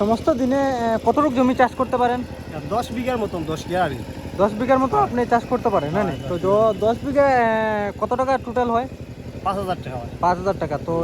সমস্ত দিনে কতটুকু জমি চাষ করতে পারেন? দশ বিঘার মতন দশ বিঘা। দশ বিঘার মতো আপনি চাষ করতে পারেন না হ্যাঁ, তো দশ বিঘা কত টাকা টোটাল হয়? পাঁচ হাজার টাকা হয়। পাঁচ হাজার টাকা তো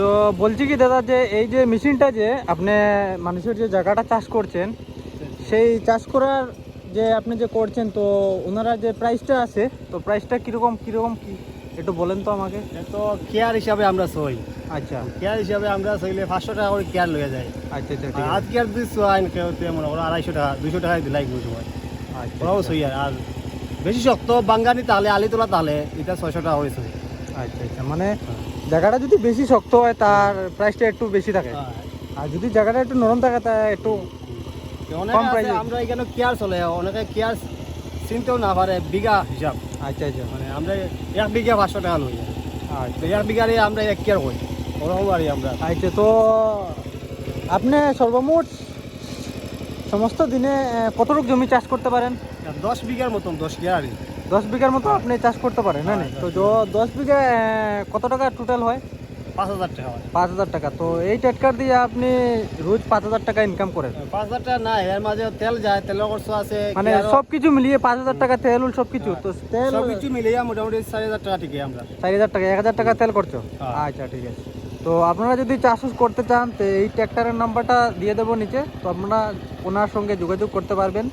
তো বলছি কি দাদা যে এই যে মেশিনটা যে আপনি মানুষের যে জায়গাটা চাষ করছেন সেই চাষ করার যে আপনি যে করছেন তো ওনারা যে প্রাইসটা আছে তো প্রাইসটা কীরকম কীরকম কী? একটু বলেন তো আমাকে। তো কেয়ার হিসাবে আমরা সই। আচ্ছা। কেয়ার হিসাবে আমরা সইলে পাঁচশো টাকা করে কেয়ার লয়ে যায়। আচ্ছা আচ্ছা আজকে আর দুইশো আইন কেউতে মনে করো আড়াইশো টাকা দুশো টাকায় দিলাই বুঝ সময়। আচ্ছা, ওরাও আচ্ছা। সই আর আর বেশি শক্ত বাঙ্গানি তাহলে আলি তোলা তাহলে এটা ছয়শো টাকা হয়েছে আচ্ছা আচ্ছা। মানে জায়গাটা যদি বেশি শক্ত হয় তার প্রাইসটা একটু বেশি থাকে। আর যদি জায়গাটা একটু নরম থাকে তা একটু কম আছে, আমরা এখানে কেয়ার চলে অনেকে কেয়ার চিনতেও না পারে বিঘা হিসাব। আচ্ছা আচ্ছা। মানে আমরা এক বিঘা পাঁচশো টাকা লই আচ্ছা। এক বিঘারে আমরা এক কেয়ার করি ওরকম আর আমরা। আচ্ছা তো আপনি সর্বমোট সমস্ত দিনে কতটুক জমি চাষ করতে পারেন? দশ বিঘার মতন দশ বিঘা আর। দশ বিঘার মতো আপনি চাষ করতে পারেন না? হ্যাঁ, তো দশ বিঘা কত টাকা টোটাল হয়? পাঁচ হাজার টাকা হয়। পাঁচ হাজার টাকা। তো এই টেটকার দিয়ে আপনি রোজ পাঁচ হাজার টাকা ইনকাম করেন। পাঁচ হাজার টাকা নাই এর মাঝে তেল যায় তেলের খরচ আছে মানে সব কিছু মিলিয়ে পাঁচ হাজার টাকা তেল উল সব কিছু তো তেল সব কিছু মিলিয়ে মোটামুটি চারি হাজার টাকা ঠিকই আমরা। চার হাজার টাকা এক হাজার টাকা তেল করছ হ্যাঁ। আচ্ছা ঠিক আছে। তো আপনারা যদি চাষ করতে চান তো এই ট্র্যাক্টরের নাম্বারটা দিয়ে দেবো নিচে। তো আপনারা ওনার সঙ্গে যোগাযোগ করতে পারবেন।